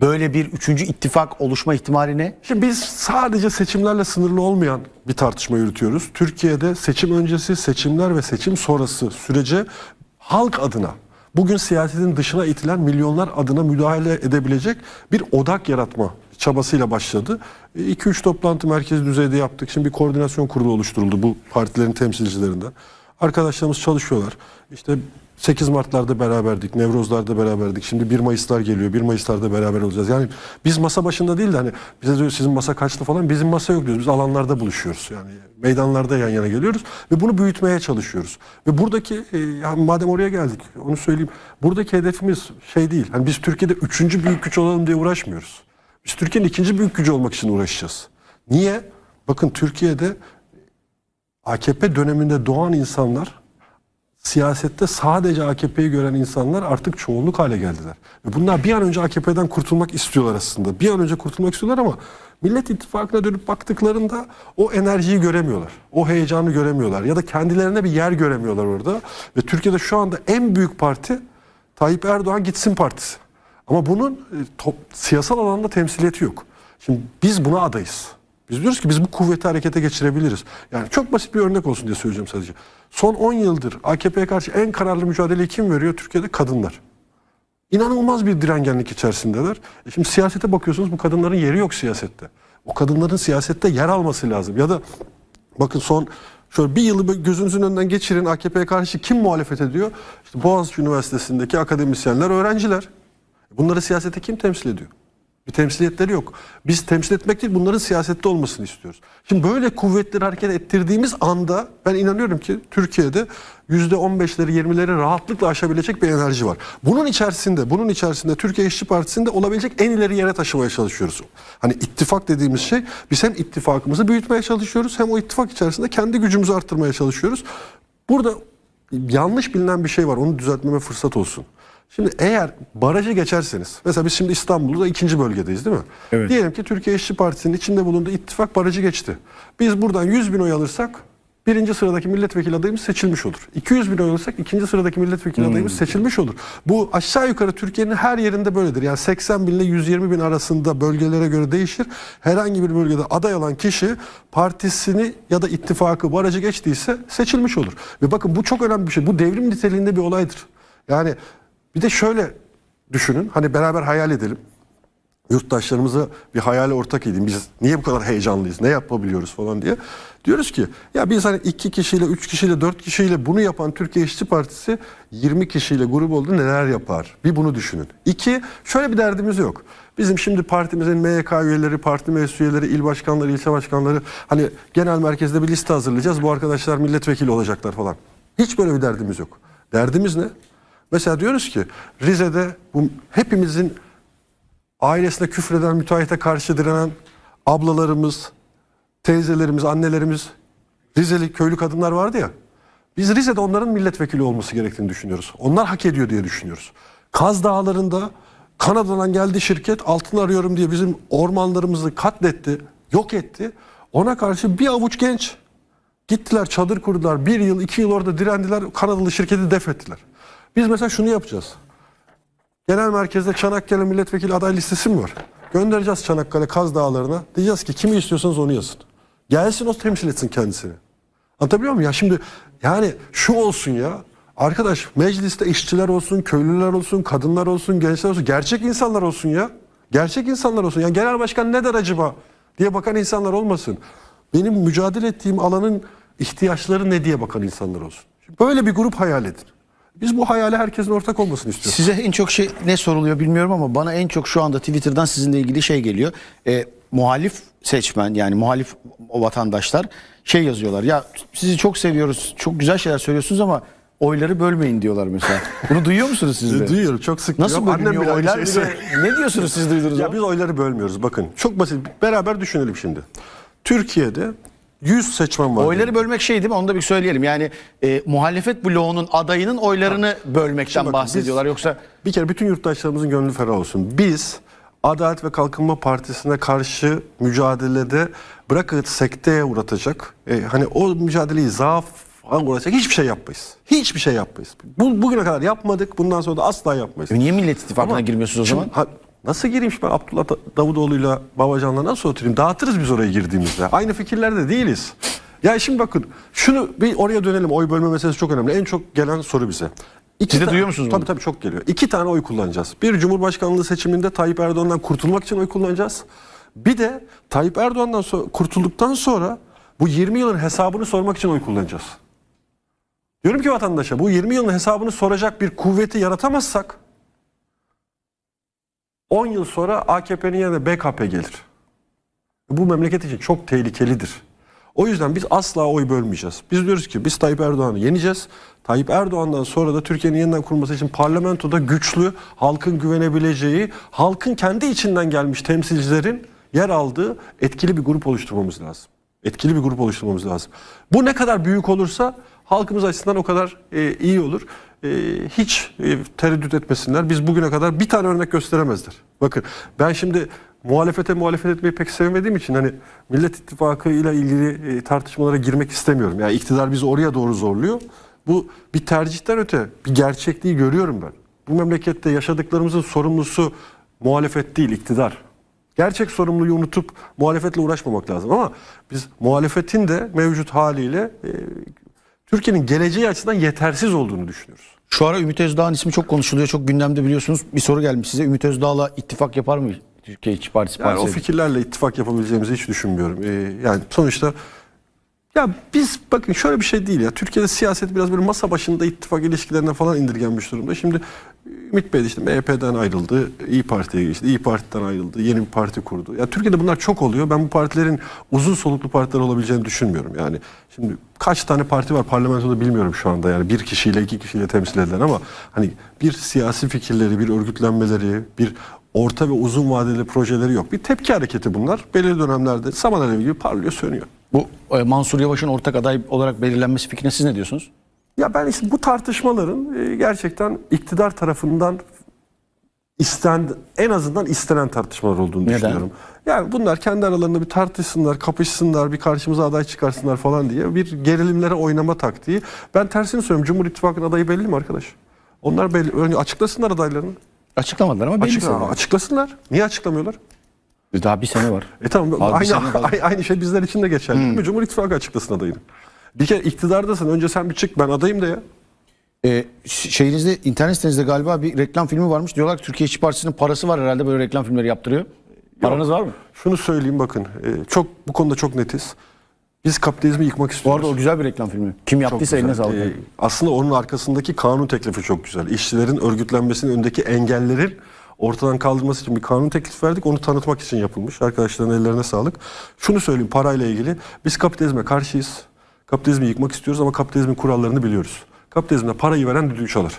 böyle bir üçüncü ittifak oluşma ihtimali ne? Şimdi biz sadece seçimlerle sınırlı olmayan bir tartışma yürütüyoruz. Türkiye'de seçim öncesi, seçimler ve seçim sonrası sürece halk adına bugün siyasetin dışına itilen milyonlar adına müdahale edebilecek bir odak yaratma çabasıyla başladı. 2-3 toplantı merkezi düzeyde yaptık. Şimdi bir koordinasyon kurulu oluşturuldu bu partilerin temsilcilerinden. Arkadaşlarımız çalışıyorlar. İşte 8 Mart'larda beraberdik, Nevroz'larda beraberdik. Şimdi 1 Mayıs'lar geliyor. 1 Mayıs'larda beraber olacağız. Yani biz masa başında değil de hani bize diyor sizin masa kaçtı falan. Bizim masa yok diyoruz. Biz alanlarda buluşuyoruz. Yani meydanlarda yan yana geliyoruz ve bunu büyütmeye çalışıyoruz. Ve buradaki e, yani madem oraya geldik onu söyleyeyim. Buradaki hedefimiz şey değil. Hani biz Türkiye'de üçüncü büyük güç olalım diye uğraşmıyoruz. Biz Türkiye'nin ikinci büyük gücü olmak için uğraşacağız. Niye? Bakın Türkiye'de AKP döneminde doğan insanlar siyasette sadece AKP'yi gören insanlar artık çoğunluk hale geldiler. Ve bunlar bir an önce AKP'den kurtulmak istiyorlar aslında. Bir an önce kurtulmak istiyorlar ama Millet İttifakı'na dönüp baktıklarında o enerjiyi göremiyorlar. O heyecanı göremiyorlar. Ya da kendilerine bir yer göremiyorlar orada. Ve Türkiye'de şu anda en büyük parti Tayyip Erdoğan gitsin partisi. Ama bunun e, top, siyasal alanda temsiliyeti yok. Şimdi biz buna adayız. Biz diyoruz ki biz bu kuvveti harekete geçirebiliriz. Yani çok basit bir örnek olsun diye söyleyeceğim sadece. Son 10 yıldır AKP'ye karşı en kararlı mücadeleyi kim veriyor? Türkiye'de kadınlar. İnanılmaz bir direngenlik içerisindeler. E şimdi siyasete bakıyorsunuz bu kadınların yeri yok siyasette. O kadınların siyasette yer alması lazım. Ya da bakın son şöyle bir yılı gözünüzün önünden geçirin AKP'ye karşı kim muhalefet ediyor? İşte Boğaziçi Üniversitesi'ndeki akademisyenler, öğrenciler. Bunları siyasete kim temsil ediyor? Bir temsiliyetleri yok. Biz temsil etmek değil bunların siyasette olmasını istiyoruz. Şimdi böyle kuvvetleri hareket ettirdiğimiz anda ben inanıyorum ki Türkiye'de yüzde 15'leri 20'leri rahatlıkla aşabilecek bir enerji var. Bunun içerisinde bunun içerisinde Türkiye İşçi Partisi'nde olabilecek en ileri yere taşımaya çalışıyoruz. Hani ittifak dediğimiz şey biz hem ittifakımızı büyütmeye çalışıyoruz hem o ittifak içerisinde kendi gücümüzü arttırmaya çalışıyoruz. Burada yanlış bilinen bir şey var onu düzeltmeme fırsat olsun. Şimdi eğer barajı geçerseniz, mesela biz şimdi İstanbul'da ikinci bölgedeyiz değil mi? Evet. Diyelim ki Türkiye İşçi Partisi'nin içinde bulunduğu ittifak barajı geçti. Biz buradan 100 bin oy alırsak birinci sıradaki milletvekili adayımız seçilmiş olur. 200 bin oy alırsak ikinci sıradaki milletvekili adayımız seçilmiş olur. Bu aşağı yukarı Türkiye'nin her yerinde böyledir. Yani 80 bin ile 120 bin arasında bölgelere göre değişir. Herhangi bir bölgede aday olan kişi partisini ya da ittifakı barajı geçtiyse seçilmiş olur. Ve bakın bu çok önemli bir şey. Bu devrim niteliğinde bir olaydır. Yani bir de şöyle düşünün. Hani beraber hayal edelim. Yurttaşlarımıza bir hayale ortak edeyim. Biz niye bu kadar heyecanlıyız? Ne yapabiliyoruz falan diye. Diyoruz ki ya biz hani iki kişiyle, üç kişiyle, dört kişiyle bunu yapan Türkiye İşçi Partisi 20 kişiyle grup oldu neler yapar? Bir bunu düşünün. İki, şöyle bir derdimiz yok. Bizim şimdi partimizin MYK üyeleri, parti meclis üyeleri, il başkanları, ilçe başkanları hani genel merkezde bir liste hazırlayacağız. Bu arkadaşlar milletvekili olacaklar falan. Hiç böyle bir derdimiz yok. Derdimiz ne? Mesela diyoruz ki Rize'de bu hepimizin ailesine küfreden, müteahhite karşı direnen ablalarımız, teyzelerimiz, annelerimiz, Rizeli köylü kadınlar vardı ya. Biz Rize'de onların milletvekili olması gerektiğini düşünüyoruz. Onlar hak ediyor diye düşünüyoruz. Kaz Dağları'nda Kanada'dan geldi şirket altın arıyorum diye bizim ormanlarımızı katletti, yok etti. Ona karşı bir avuç genç gittiler çadır kurdular. Bir yıl, iki yıl orada direndiler. Kanadalı şirketi def ettiler. Biz mesela şunu yapacağız. Genel merkezde Çanakkale milletvekili aday listesi mi var? Göndereceğiz Çanakkale Kaz Dağları'na. Diyeceğiz ki kimi istiyorsanız onu yazın. Gelsin o temsil etsin kendisini. Anlatabiliyor muyum? Ya şimdi yani şu olsun ya. Arkadaş mecliste işçiler olsun, köylüler olsun, kadınlar olsun, gençler olsun. Gerçek insanlar olsun ya. Gerçek insanlar olsun. Ya genel başkan ne der acaba diye bakan insanlar olmasın. Benim mücadele ettiğim alanın ihtiyaçları ne diye bakan insanlar olsun. Böyle bir grup hayal edin. Biz bu hayale herkesin ortak olmasını istiyoruz. Size en çok şey ne soruluyor bilmiyorum ama bana en çok şu anda Twitter'dan sizinle ilgili şey geliyor. E, muhalif seçmen yani muhalif o vatandaşlar şey yazıyorlar. Ya sizi çok seviyoruz. Çok güzel şeyler söylüyorsunuz ama oyları bölmeyin diyorlar mesela. Bunu duyuyor musunuz siz de? Duyuyorum çok sık. Nasıl duyuyorum. bölünüyor oylar? söylüyor. ne diyorsunuz siz duydunuz Ya ama? biz oyları bölmüyoruz bakın. Çok basit. Beraber düşünelim şimdi. Türkiye'de 100 seçmen var. Oyları bölmek şey değil mi? Onu da bir söyleyelim. Yani e, muhalefet bloğunun adayının oylarını bölmekten Şimdi bakın, bahsediyorlar. biz- Yoksa Bir kere bütün yurttaşlarımızın gönlü ferah olsun. Biz Adalet ve Kalkınma Partisi'ne karşı mücadelede bırakın sekteye uğratacak, e, hani o mücadeleyi zaaf uğratacak hiçbir şey yapmayız. Hiçbir şey yapmayız. Bu, bugüne kadar yapmadık, bundan sonra da asla yapmayız. E, niye Millet İttifakı'na girmiyorsunuz o şimdi zaman? ha- Nasıl gireyim şimdi ben Abdullah Da- Davutoğlu'yla Babacan'la nasıl oturayım? Dağıtırız biz oraya girdiğimizde. Aynı fikirlerde değiliz. Ya şimdi bakın şunu bir oraya dönelim. Oy bölme meselesi çok önemli. En çok gelen soru bize. İki Siz de duyuyor musunuz Tabii bunu? tabii çok geliyor. İki tane oy kullanacağız. Bir Cumhurbaşkanlığı seçiminde Tayyip Erdoğan'dan kurtulmak için oy kullanacağız. Bir de Tayyip Erdoğan'dan sonra, kurtulduktan sonra bu 20 yılın hesabını sormak için oy kullanacağız. Diyorum ki vatandaşa bu 20 yılın hesabını soracak bir kuvveti yaratamazsak 10 yıl sonra AKP'nin yerine BKP gelir. Bu memleket için çok tehlikelidir. O yüzden biz asla oy bölmeyeceğiz. Biz diyoruz ki biz Tayyip Erdoğan'ı yeneceğiz. Tayyip Erdoğan'dan sonra da Türkiye'nin yeniden kurulması için parlamentoda güçlü, halkın güvenebileceği, halkın kendi içinden gelmiş temsilcilerin yer aldığı etkili bir grup oluşturmamız lazım. Etkili bir grup oluşturmamız lazım. Bu ne kadar büyük olursa halkımız açısından o kadar e, iyi olur. E, hiç e, tereddüt etmesinler. Biz bugüne kadar bir tane örnek gösteremezler. Bakın ben şimdi muhalefete muhalefet etmeyi pek sevmediğim için hani Millet İttifakı ile ilgili e, tartışmalara girmek istemiyorum. Yani iktidar bizi oraya doğru zorluyor. Bu bir tercihten öte bir gerçekliği görüyorum ben. Bu memlekette yaşadıklarımızın sorumlusu muhalefet değil, iktidar. Gerçek sorumluluğu unutup muhalefetle uğraşmamak lazım ama biz muhalefetin de mevcut haliyle Türkiye'nin geleceği açısından yetersiz olduğunu düşünüyoruz. Şu ara Ümit Özdağ'ın ismi çok konuşuluyor. Çok gündemde biliyorsunuz. Bir soru gelmiş size. Ümit Özdağ'la ittifak yapar mı Türkiye İşçi Partisi? Yani o fikirlerle ittifak yapabileceğimizi hiç düşünmüyorum. Ee, yani sonuçta ya biz bakın şöyle bir şey değil ya. Türkiye'de siyaset biraz böyle masa başında ittifak ilişkilerine falan indirgenmiş durumda. Şimdi Ümit Bey işte MHP'den ayrıldı, İyi Parti'ye geçti, İyi Parti'den ayrıldı, yeni bir parti kurdu. Ya Türkiye'de bunlar çok oluyor. Ben bu partilerin uzun soluklu partiler olabileceğini düşünmüyorum. Yani şimdi kaç tane parti var parlamentoda bilmiyorum şu anda. Yani bir kişiyle iki kişiyle temsil edilen ama hani bir siyasi fikirleri, bir örgütlenmeleri, bir orta ve uzun vadeli projeleri yok. Bir tepki hareketi bunlar. Belirli dönemlerde saman alevi gibi parlıyor, sönüyor. Bu e, Mansur Yavaş'ın ortak aday olarak belirlenmesi fikrine siz ne diyorsunuz? Ya ben işte bu tartışmaların e, gerçekten iktidar tarafından isten en azından istenen tartışmalar olduğunu Neden? düşünüyorum. Yani bunlar kendi aralarında bir tartışsınlar, kapışsınlar, bir karşımıza aday çıkarsınlar falan diye bir gerilimlere oynama taktiği. Ben tersini söylüyorum. Cumhur İttifakı'nın adayı belli mi arkadaş? Onlar belli. Önce açıklasınlar adaylarını. Açıklamadılar ama belli açıklasınlar. Niye açıklamıyorlar? Daha bir sene var. E tamam Abi aynı, sene aynı, şey bizler için de geçerli Hmm. Cumhur İttifakı açıklasın adayını. Bir kere iktidardasın. Önce sen bir çık ben adayım de ya. E, ş- şeyinizde internet sitenizde galiba bir reklam filmi varmış. Diyorlar ki Türkiye İşçi Partisi'nin parası var herhalde böyle reklam filmleri yaptırıyor. Paranız var mı? Şunu söyleyeyim bakın. e, çok bu konuda çok netiz. Biz kapitalizmi yıkmak Bu istiyoruz. arada o güzel bir reklam filmi. Kim Çok yaptıysa eline güzel. sağlık. E, aslında onun arkasındaki kanun teklifi çok güzel. İşçilerin örgütlenmesinin önündeki engellerin ortadan kaldırması için bir kanun teklifi verdik. Onu tanıtmak için yapılmış. Arkadaşların ellerine sağlık. Şunu söyleyeyim parayla ilgili. Biz kapitalizme karşıyız. Kapitalizmi yıkmak istiyoruz ama kapitalizmin kurallarını biliyoruz. Kapitalizmde parayı veren düdüğü çalar.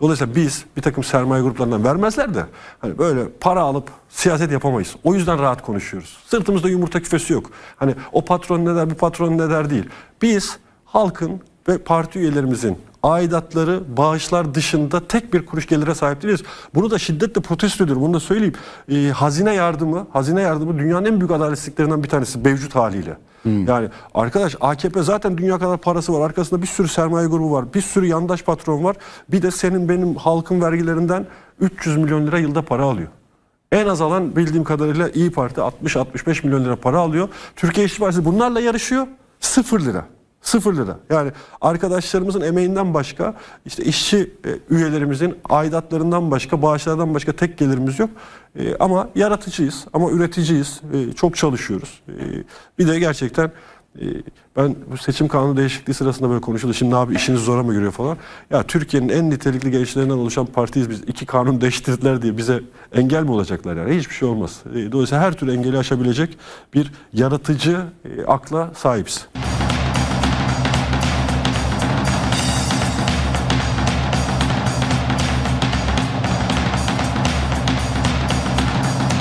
Dolayısıyla biz bir takım sermaye gruplarından vermezler de hani böyle para alıp siyaset yapamayız. O yüzden rahat konuşuyoruz. Sırtımızda yumurta küfesi yok. Hani o patron ne der bu patron ne der değil. Biz halkın ve parti üyelerimizin aidatları, bağışlar dışında tek bir kuruş gelire sahip değiliz. Bunu da şiddetle protesto ediyorum. Bunu da söyleyeyim. Ee, hazine yardımı, hazine yardımı dünyanın en büyük adaletsizliklerinden bir tanesi mevcut haliyle. Yani arkadaş AKP zaten dünya kadar parası var. Arkasında bir sürü sermaye grubu var. Bir sürü yandaş patron var. Bir de senin benim halkın vergilerinden 300 milyon lira yılda para alıyor. En az alan bildiğim kadarıyla İyi Parti 60-65 milyon lira para alıyor. Türkiye İşçi Partisi bunlarla yarışıyor. 0 lira. 0 lira. Yani arkadaşlarımızın emeğinden başka işte işçi e, üyelerimizin aidatlarından başka bağışlardan başka tek gelirimiz yok. E, ama yaratıcıyız ama üreticiyiz. E, çok çalışıyoruz. E, bir de gerçekten e, ben bu seçim kanunu değişikliği sırasında böyle konuşuldu. Şimdi abi işiniz zora mı giriyor falan. Ya Türkiye'nin en nitelikli gençlerinden oluşan partiyiz biz. İki kanun değiştirdiler diye bize engel mi olacaklar yani? Hiçbir şey olmaz. E, Dolayısıyla her türlü engeli aşabilecek bir yaratıcı e, akla sahibiz.